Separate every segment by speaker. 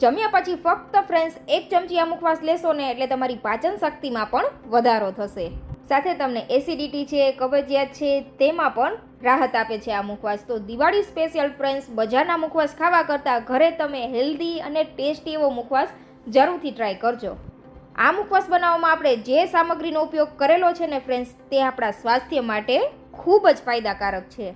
Speaker 1: જમ્યા પછી ફક્ત ફ્રેન્ડ્સ એક ચમચી આ મુખવાસ લેશો ને એટલે તમારી પાચન શક્તિમાં પણ વધારો થશે. સાથે તમને એસિડિટી છે, કબજિયાત છે, તેમાં પણ રાહત આપે છે આ મુખવાસ તો દિવાળી સ્પેશિયલ ફ્રેન્ડ્સ બજારના મુખવાસ ખાવા કરતાં ઘરે તમે હેલ્ધી અને ટેસ્ટી એવો મુખવાસ જરૂરથી ટ્રાય કરજો. આ મુખવાસ બનાવવામાં આપણે જે સામગ્રીનો ઉપયોગ કરેલો છે ને ફ્રેન્ડ્સ તે આપણા સ્વાસ્થ્ય માટે ખૂબ જ ફાયદાકારક છે.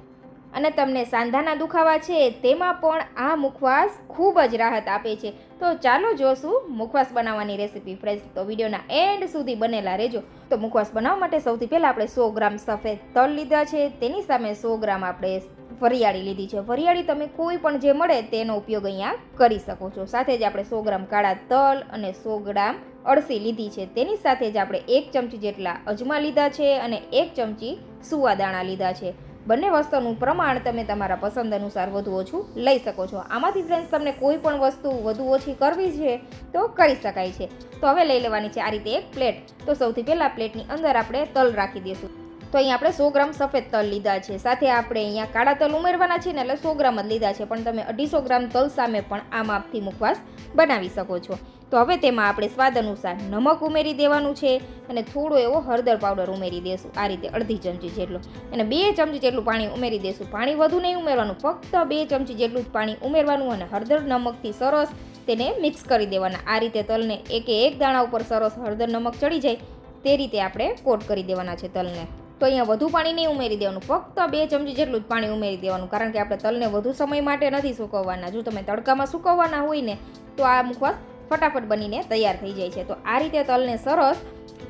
Speaker 1: અને તમને સાંધાના દુખાવા છે, તેમાં પણ આ મુખવાસ ખૂબ જ રાહત આપે છે. તો ચાલો જોશું મુખવાસ બનાવવાની રેસીપી. ફ્રેન્ડ્સ, તો વિડીયોના એન્ડ સુધી બનેલા રહેજો. તો મુખવાસ બનાવવા માટે સૌથી પહેલાં આપણે સો ગ્રામ સફેદ તલ લીધા છે. તેની સામે સો ગ્રામ આપણે વરિયાળી લીધી છે. વરિયાળી તમે કોઈ પણ જે મળે તેનો ઉપયોગ અહીંયા કરી શકો છો. સાથે જ આપણે સો ગ્રામ કાળા તલ અને સો ગ્રામ અળસી લીધી છે. તેની સાથે જ આપણે એક ચમચી જેટલા અજમા લીધા છે અને એક ચમચી સુવા દાણા લીધા છે. બંને વસ્તુનું પ્રમાણ તમે તમારા પસંદ અનુસાર વધુ ઓછું લઈ શકો છો. આમાંથી ફ્રેન્ડ્સ તમને કોઈ પણ વસ્તુ વધુ ઓછી કરવી છે તો કરી શકાય છે. તો હવે લઈ લેવાની છે આ રીતે એક પ્લેટ તો સૌથી પહેલાં પ્લેટની અંદર આપણે તલ રાખી દઈશું. તો અહીંયા આપણે સો ગ્રામ સફેદ તલ લીધા છે. સાથે આપણે અહીંયા કાળા તલ ઉમેરવાના છે ને એટલે સો ગ્રામ જ લીધા છે. પણ તમે અઢીસો ગ્રામ તલ સામે પણ આ માપથી મુખવાસ બનાવી શકો છો. તો હવે તેમાં આપણે સ્વાદ અનુસાર નમક ઉમેરી દેવાનું છે અને થોડો એવો હળદર પાવડર ઉમેરી દેશું. આ રીતે અડધી ચમચી જેટલો. અને બે ચમચી જેટલું પાણી ઉમેરી દેશું. પાણી વધુ નહીં ઉમેરવાનું, ફક્ત બે ચમચી જેટલું જ પાણી ઉમેરવાનું અને હળદર નમકથી સરસ તેને મિક્સ કરી દેવાના. આ રીતે તલને એકે એક દાણા ઉપર સરસ હળદર નમક ચડી જાય. તે રીતે આપણે કોટ કરી દેવાના છે તલને. તો અહીંયા વધુ પાણી નહીં ઉમેરી દેવાનું. ફક્ત બે ચમચી જેટલું જ પાણી ઉમેરી દેવાનું, કારણ કે આપણે તલને વધુ સમય માટે નથી સૂકવવાના. જો તમે તડકામાં સૂકવવાના હોય ને, તો આ મુખવાસ ફટાફટ બનીને તૈયાર થઈ જાય છે. તો આ રીતે તલને સરસ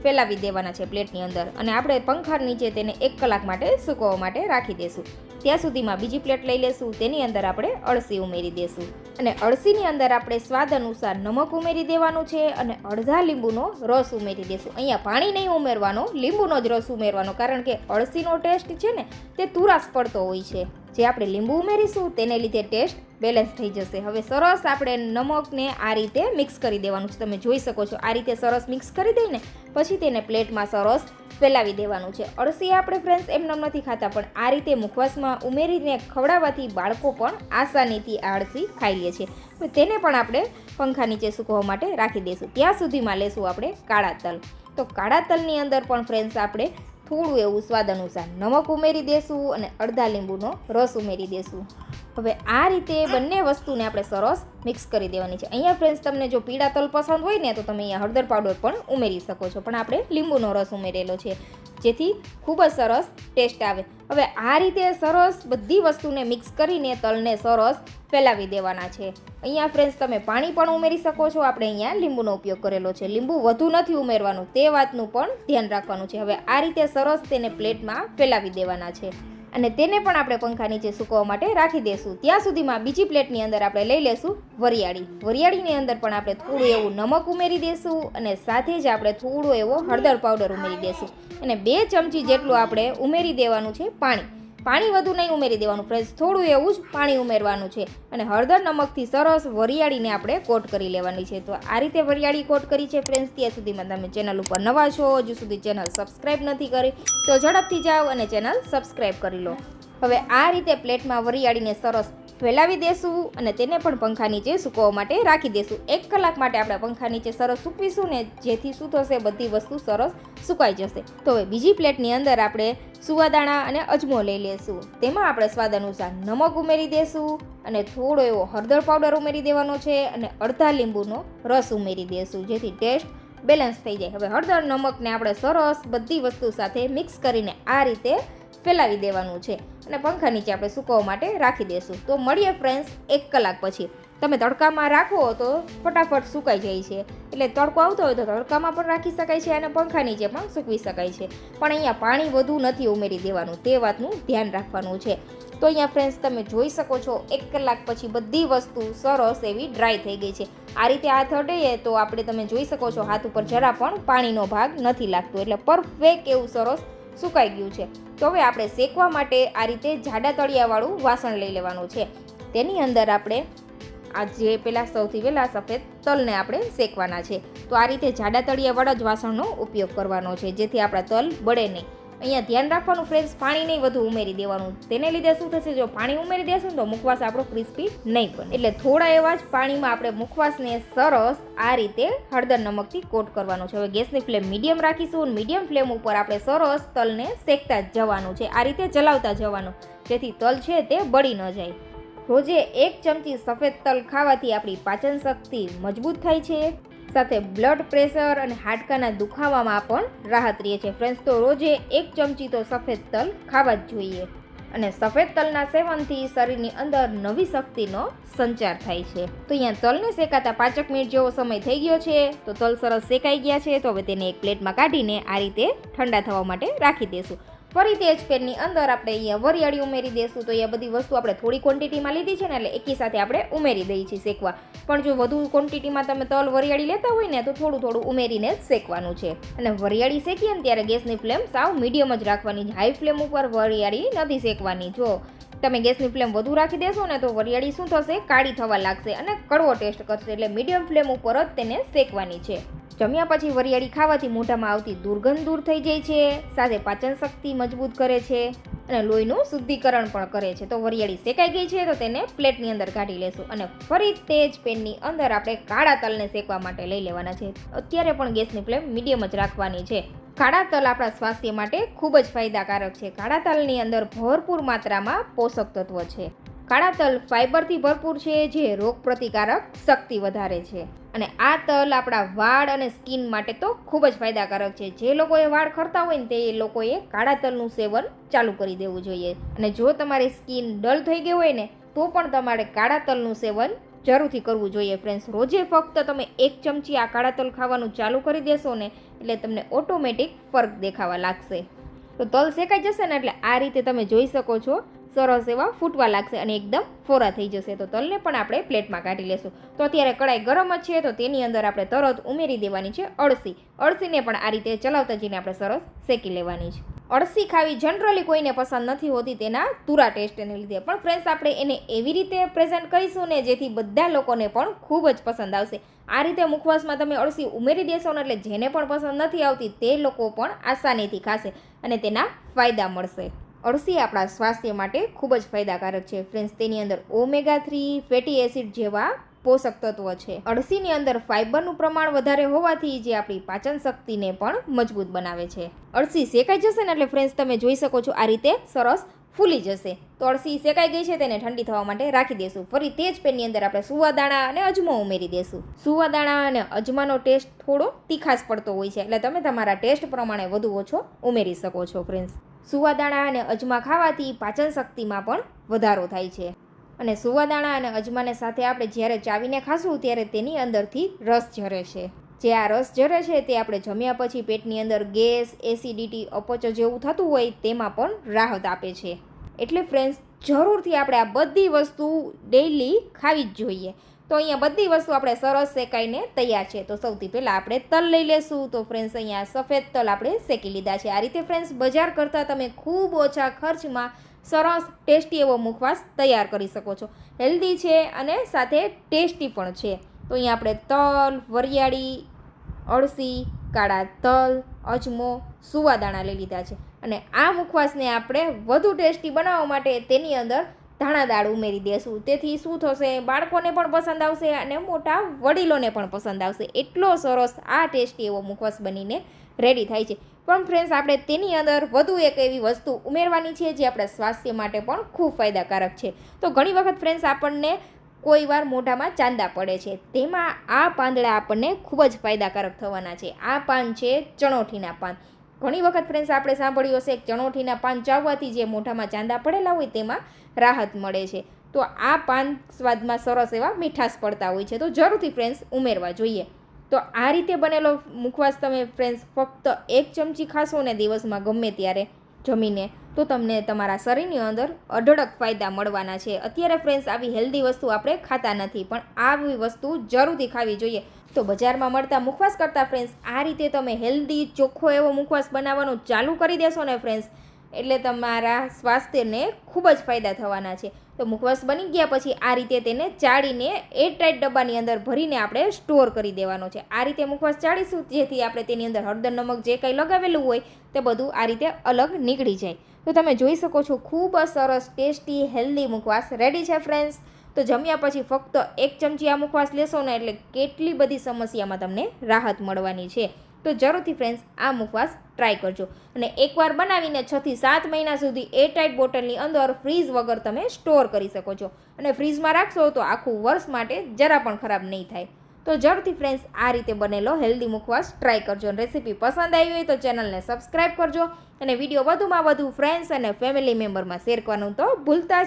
Speaker 1: ફેલાવી દેવાના છે પ્લેટની અંદર અને આપણે પંખા નીચે તેને એક કલાક માટે સૂકવવા માટે રાખી દઈશું ત્યાં સુધીમાં બીજી પ્લેટ લઈ લેશું, તેની અંદર આપણે અળસી ઉમેરી દેશું. અને અળસીની અંદર આપણે સ્વાદ અનુસાર નમક ઉમેરી દેવાનું છે અને અડધા લીંબુનો રસ ઉમેરી દેશું. અહીંયા પાણી નહીં ઉમેરવાનો, લીંબુનો જ રસ ઉમેરવાનો, કારણ કે અળસીનો ટેસ્ટ છે ને, તે તુરાસ પડતો હોય છે. જે આપણે લીંબુ ઉમેરીશું, તેને લીધે ટેસ્ટ બેલેન્સ થઈ જશે. હવે સરસ આપણે નમકને આ રીતે મિક્સ કરી દેવાનું છે. તમે જોઈ શકો છો, આ રીતે સરસ મિક્સ કરી દઈને પછી તેને પ્લેટમાં સરસ ફેલાવી દેવાનું છે. અળસી આપણે ફ્રેન્ડ્સ એમને નથી ખાતા, પણ આ રીતે મુખવાસમાં ઉમેરીને ખવડાવવાથી બાળકો પણ આસાનીથી આ અળસી ખાઈ લે છે. હવે તેને પણ આપણે પંખા નીચે સૂકવવા માટે રાખી દઈશું. ત્યાં સુધીમાં લેશું આપણે કાળા તલ. તો કાળા તલની અંદર પણ ફ્રેન્ડ્સ આપણે થોડું એવું સ્વાદ અનુસાર નમક ઉમેરી દેશું અને અડધા લીંબુનો રસ ઉમેરી દેશું. હવે આ રીતે બંને વસ્તુને આપણે સરસ મિક્સ કરી દેવાની છે. અહીંયા ફ્રેન્ડ્સ તમને જો પીળા તલ પસંદ હોય ને, તો તમે અહીંયા હળદર પાવડર પણ ઉમેરી શકો છો. પણ આપણે લીંબુનો રસ ઉમેરેલો છે, જેથી ખૂબ જ સરસ ટેસ્ટ આવે. હવે આ રીતે સરસ બધી વસ્તુને મિક્સ કરીને તલને સરસ ફેલાવી દેવાના છે. અહીંયા ફ્રેન્ડ્સ તમે પાણી પણ ઉમેરી શકો છો. આપણે અહીંયા લીંબુનો ઉપયોગ કરેલો છે. લીંબુ વધુ નથી ઉમેરવાનું, તે વાતનું પણ ધ્યાન રાખવાનું છે. હવે આ રીતે સરસ તેને પ્લેટમાં ફેલાવી દેવાના છે. અને તેને પણ આપણે પંખા નીચે સૂકવવા માટે રાખી દઈશું ત્યાં સુધીમાં બીજી પ્લેટની અંદર આપણે લઈ લેશું વરિયાળી. વરિયાળીની અંદર પણ આપણે થોડું એવું નમક ઉમેરી દઈશું અને સાથે જ આપણે થોડો એવો હળદર પાવડર ઉમેરી દઈશું અને બે ચમચી જેટલું આપણે ઉમેરી દેવાનું છે પાણી. પાણી વધુ નહીં ઉમેરી દેવાનું ફ્રેન્ડ્સ, થોડું એવું જ પાણી ઉમેરવાનું છે. અને હળદર નમકથી સરસ વરિયાળીને આપણે કોટ કરી લેવાની છે. તો આ રીતે વરિયાળી કોટ કરી છે ફ્રેન્ડ્સ, ત્યાં સુધીમાં તમે ચેનલ ઉપર નવા છો, હજુ સુધી ચેનલ સબસ્ક્રાઈબ નથી કરી, તો ઝડપથી જાઓ અને ચેનલ સબસ્ક્રાઈબ કરી લો. હવે આ રીતે પ્લેટમાં વરિયાળીને સરસ ફેલાવી દેશું અને તેને પણ પંખા નીચે સૂકવવા માટે રાખી દેશું. એક કલાક માટે આપણે પંખા નીચે સરસ સૂકવીશું ને જેથી શું થશે, બધી વસ્તુ સરસ સુકાઈ જશે. તો હવે બીજી પ્લેટની અંદર આપણે સુવાદાણા અને અજમો લઈ લેશું. તેમાં આપણે સ્વાદ અનુસાર નમક ઉમેરી દેશું અને થોડો એવો હળદર પાવડર ઉમેરી દેવાનો છે અને અડધા લીંબુનો રસ ઉમેરી દેશું, જેથી ટેસ્ટ બેલેન્સ થઈ જાય. હવે હળદર, નમકને આપણે સરસ બધી વસ્તુ સાથે મિક્સ કરીને આ રીતે ફેલાવી દેવાનું છે. અને પંખા નીચે આપણે સૂકવવા માટે રાખી દઈશું તો મળીએ ફ્રેન્ડ્સ એક કલાક પછી. તમે તડકામાં રાખો તો ફટાફટ સુકાઈ જાય છે. એટલે તડકો આવતો હોય તો તડકામાં પણ રાખી શકાય છે અને પંખા નીચે પણ સૂકવી શકાય છે. પણ અહીંયા પાણી વધુ નથી ઉમેરી દેવાનું, તે વાતનું ધ્યાન રાખવાનું છે. તો અહીંયા ફ્રેન્ડ્સ તમે જોઈ શકો છો, એક કલાક પછી બધી વસ્તુ સરસ એવી ડ્રાય થઈ ગઈ છે. આ રીતે હાથ અડે તો આપણે તમે જોઈ શકો છો, હાથ ઉપર જરા પણ પાણીનો ભાગ નથી લાગતો. એટલે પરફેક્ટ એવું સરસ સુકાઈ ગયું છે. તો હવે આપણે શેકવા માટે આ રીતે જાડા તળિયાવાળું વાસણ લઈ લેવાનું છે. તેની અંદર આપણે આ જે પેલા સૌથી પહેલાં સફેદ તલને આપણે શેકવાના છે. તો આ રીતે જાડા તળિયાવાળા જ વાસણનો ઉપયોગ કરવાનો છે. જેથી આપણા તલ બળે નહીં. અહીંયા ધ્યાન રાખવાનું ફ્રેન્ડ્સ પાણી નહીં વધુ ઉમેરી દેવાનું. તેને લીધે શું થશે? જો પાણી ઉમેરી દેશું તો મુખવાસ આપણો ક્રિસ્પી નહીં બને. એટલે થોડા એવા જ પાણીમાં આપણે મુખવાસને સરસ આ રીતે હળદર નમકથી કોટ કરવાનું છે. હવે ગેસની ફ્લેમ મીડિયમ રાખીશું મીડિયમ ફ્લેમ ઉપર આપણે સરસ તલને શેકતા જવાનું છે. આ રીતે ચલાવતા જવાનું. જેથી તલ છે તે બળી ન જાય. રોજે એક ચમચી સફેદ તલ ખાવાથી આપણી પાચન શક્તિ મજબૂત થાય છે. સાથે બ્લડ પ્રેશર અને હાડકાના દુખાવામાં પણ રાહત રહે છે. ફ્રેન્ડ્સ તો રોજે એક ચમચી તો સફેદ તલ ખાવા જ જોઈએ. અને સફેદ તલના સેવનથી શરીરની અંદર નવી શક્તિનો સંચાર થાય છે. તો અહીંયા તલને શેકાતા પાંચક મિનિટ જેવો સમય થઈ ગયો છે. તો તલ સરસ શેકાઈ ગયા છે. તો હવે તેને એક પ્લેટમાં કાઢીને આ રીતે ઠંડા થવા માટે રાખી દેશું. ફરી તે જ પેનની અંદર આપણે અહીંયા વરિયાળી ઉમેરી દઈશું તો અહીંયા બધી વસ્તુ આપણે થોડી ક્વોન્ટિટીમાં લીધી છે ને, એટલે એકી સાથે આપણે ઉમેરી દઈએ છીએ શેકવા. પણ જો વધુ ક્વોન્ટિટીમાં તમે તલ વરિયાળી લેતા હોય ને, તો થોડું થોડું ઉમેરીને જ શેકવાનું છે. અને વરિયાળી શેકીએ ને ત્યારે ગેસની ફ્લેમ સાવ મીડિયમ જ રાખવાની છે. હાઈ ફ્લેમ ઉપર વરિયાળી નથી શેકવાની. જો તમે ગેસની ફ્લેમ વધુ રાખી દેશો ને, તો વરિયાળી શું થશે? કાળી થવા લાગશે અને કડવો ટેસ્ટ કરશે. એટલે મીડિયમ ફ્લેમ ઉપર જ તેને શેકવાની છે. જમ્યા પછી વરિયાળી ખાવાથી મોઢામાં આવતી દુર્ગંધ દૂર થઈ જાય છે, સાથે પાચન શક્તિ મજબૂત કરે છે અને લોહીનું શુદ્ધિકરણ પણ કરે છે. તો વરિયાળી શેકાઈ ગઈ છે તો તેને પ્લેટની અંદર કાઢી લેશું અને ફરી તે જ પેનની અંદર આપણે કાળા તલને શેકવા માટે લઈ લેવાના છે. અત્યારે પણ ગેસની ફ્લેમ મીડિયમ જ રાખવાની છે. કાળા તલ આપણા સ્વાસ્થ્ય માટે ખૂબ જ ફાયદાકારક છે. કાળા તલની અંદર ભરપૂર માત્રામાં પોષક તત્વો છે. કાળા તલ ફાઇબરથી ભરપૂર છે, જે રોગ પ્રતિકારક શક્તિ વધારે છે. અને આ તલ આપણા વાળ અને સ્કિન માટે તો ખૂબ જ ફાયદાકારક છે. જે લોકોએ વાળ ખરતા હોય ને તે લોકોએ કાળા તલનું સેવન ચાલુ કરી દેવું જોઈએ. અને જો તમારી સ્કિન ડલ થઈ ગઈ હોય ને, તો પણ તમારે કાળા તલનું સેવન જરૂરથી કરવું જોઈએ ફ્રેન્ડ્સ રોજે ફક્ત તમે એક ચમચી આ કાળા તલ ખાવાનું ચાલુ કરી દેશો ને, એટલે તમને ઓટોમેટિક ફરક દેખાવા લાગશે. તો તલ શેકાઈ જશે ને, એટલે આ રીતે તમે જોઈ શકો છો સરસ એવા ફૂટવા લાગશે અને એકદમ ફોરા થઈ જશે. તો તલને પણ આપણે પ્લેટમાં કાઢી લેશું. તો અત્યારે કડાઈ ગરમ જ છે, તો તેની અંદર આપણે તરત ઉમેરી દેવાની છે અળસી. અળસીને પણ આ રીતે ચલાવતા જઈને આપણે સરસ શેકી લેવાની છે. અળસી ખાવી જનરલી કોઈને પસંદ નથી હોતી, તેના તુરા ટેસ્ટને લીધે. પણ ફ્રેન્ડ્સ આપણે એને એવી રીતે પ્રેઝન્ટ કરીશું ને જેથી બધા લોકોને પણ ખૂબ જ પસંદ આવશે. આ રીતે મુખવાસમાં તમે અળસી ઉમેરી દેશો ને એટલે જેને પણ પસંદ નથી આવતી, તે લોકો પણ આસાનીથી ખાશે અને તેના ફાયદા મળશે. અળસી આપણા સ્વાસ્થ્ય માટે ખૂબ જ ફાયદાકારક છે. ફ્રેન્ડ્સ, તેની અંદર ઓમેગા થ્રી ફેટી એસિડ જેવા પોષક તત્વો છે. અળસીની અંદર ફાઇબરનું પ્રમાણ વધારે હોવાથી જે આપણી પાચન શક્તિને પણ મજબૂત બનાવે છે. અળસી શેકાઈ જશે ને એટલે ફ્રેન્ડ્સ, તમે જોઈ શકો છો આ રીતે સરસ ફૂલી જશે. તો અળસી શેકાઈ ગઈ છે તેને ઠંડી થવા માટે રાખી દેશું. ફરી તે જ પેનની અંદર આપણે સુવાદાણા અને અજમો ઉમેરી દેશું. સુવાદાણા અને અજમાનો ટેસ્ટ થોડો તીખાશ પડતો હોય છે, એટલે તમે તમારા ટેસ્ટ પ્રમાણે વધુ ઓછો ઉમેરી શકો છો, ફ્રેન્ડ્સ. સુવાદાણા અને અજમા ખાવાથી પાચન શક્તિમાં પણ વધારો થાય છે. અને સુવાદાણા અને અજમાને સાથે આપણે જ્યારે ચાવીને ખાશું ત્યારે તેની અંદરથી રસ ઝરે છે. જે આ રસ ઝરે છે તે આપણે જમ્યા પછી પેટની અંદર ગેસ, એસિડિટી, અપચો જેવું થતું હોય તેમાં પણ રાહત આપે છે. એટલે ફ્રેન્ડ્સ જરૂરથી આપણે આ બધી વસ્તુ ડેઈલી ખાવી જ જોઈએ. તો અહીંયા બધી વસ્તુ આપણે સરસ શેકાઈને તૈયાર છે. તો સૌથી પહેલાં આપણે તલ લઈ લેશું. તો ફ્રેન્ડ્સ અહીંયા સફેદ તલ આપણે શેકી લીધા છે. આ રીતે ફ્રેન્ડ્સ બજાર કરતાં તમે ખૂબ ઓછા ખર્ચમાં સરસ ટેસ્ટી એવો મુખવાસ તૈયાર કરી શકો છો. હેલ્ધી છે અને સાથે ટેસ્ટી પણ છે. તો અહીંયા આપણે તલ, વરિયાળી, અળસી, કાળા તલ, અજમો, સુવાદાણા લઈ લીધા છે. અને આ મુખવાસને આપણે વધુ ટેસ્ટી બનાવવા માટે તેની અંદર ધાણા દાળ ઉમેરી દેશું. તેથી શું થશે? બાળકોને પણ પસંદ આવશે અને મોટા વડીલોને પણ પસંદ આવશે. એટલો સરસ, આ ટેસ્ટી એવો મુખવાસ બનીને રેડી થાય છે. પણ ફ્રેન્ડ્સ આપણે તેની અંદર વધુ એક એવી વસ્તુ ઉમેરવાની છે, જે આપણા સ્વાસ્થ્ય માટે પણ ખૂબ ફાયદાકારક છે. તો ઘણી વખત ફ્રેન્ડ્સ આપણને કોઈ વાર મોઢામાં ચાંદા પડે છે. તેમાં આ પાંદડા આપણને ખૂબ જ ફાયદાકારક થવાના છે. આ પાન છે ચણોઠીના પાન. ઘણી વખત ફ્રેન્ડ્સ આપણે સાંભળ્યું હશે, ચણોઠીના પાન ચાવવાથી જે મોઢામાં ચાંદા પડેલા હોય તેમાં રાહત મળે છે. તો આ પાન સ્વાદમાં સરસ એવા મીઠાશ પડતા હોય છે. તો જરૂરથી ફ્રેન્ડ્સ ઉમેરવા જોઈએ. તો આ રીતે બનેલો મુખવાસ તમે ફ્રેન્ડ્સ ફક્ત એક ચમચી ખાશો ને દિવસમાં ગમે ત્યારે જમીને. તો તમને તમારા શરીરની અંદર અઢળક ફાયદા મળવાના છે. અત્યારે ફ્રેન્ડ્સ આવી હેલ્ધી વસ્તુ આપણે ખાતા નથી, પણ આવી વસ્તુ જરૂરથી ખાવી જોઈએ. તો બજારમાં મળતા મુખવાસ કરતાં ફ્રેન્ડ્સ આ રીતે તમે હેલ્ધી ચોખ્ખો એવો મુખવાસ બનાવવાનું ચાલુ કરી દેશો ને ફ્રેન્ડ્સ એટલે તમારા સ્વાસ્થ્યને ખૂબ જ ફાયદા થવાના છે. તો મુખવાસ બની ગયા પછી આ રીતે તેને ચાળીને એરટાઇટ ડબ્બાની અંદર ભરીને આપણે સ્ટોર કરી દેવાનો છે. આ રીતે મુખવાસ ચાળીશું, જેથી આપણે તેની અંદર હળદર, નમક જે કંઈ લગાવેલું હોય તે બધું આ રીતે અલગ નીકળી જાય. તો તમે જોઈ શકો છો, ખૂબ જ સરસ, ટેસ્ટી, હેલ્ધી મુખવાસ રેડી છે ફ્રેન્ડ્સ. તો જમ્યા પછી ફક્ત એક ચમચી આ મુખવાસ લેશો ને એટલે કેટલી બધી સમસ્યામાં તમને રાહત મળવાની છે. તો જરૂરથી ફ્રેન્ડ્સ, આ મુખવાસ ટ્રાય કરજો. અને એકવાર બનાવીને છથી સાત મહિના સુધી એરટાઇટ બોટલની અંદર ફ્રીઝ વગર તમે સ્ટોર કરી શકો છો. અને ફ્રીઝમાં રાખશો તો આખું વર્ષ માટે જરા પણ ખરાબ નહીં થાય. તો જરૂરથી ફ્રેન્ડ્સ, આ રીતે બનેલો હેલ્ધી મુખવાસ ટ્રાય કરજો. અને રેસીપી પસંદ આવી હોય તો ચેનલને સબસ્ક્રાઈબ કરજો. અને વીડિયો વધુમાં વધુ ફ્રેન્ડ્સ અને ફેમિલી મેમ્બરમાં શેર કરવાનું તો ભૂલતા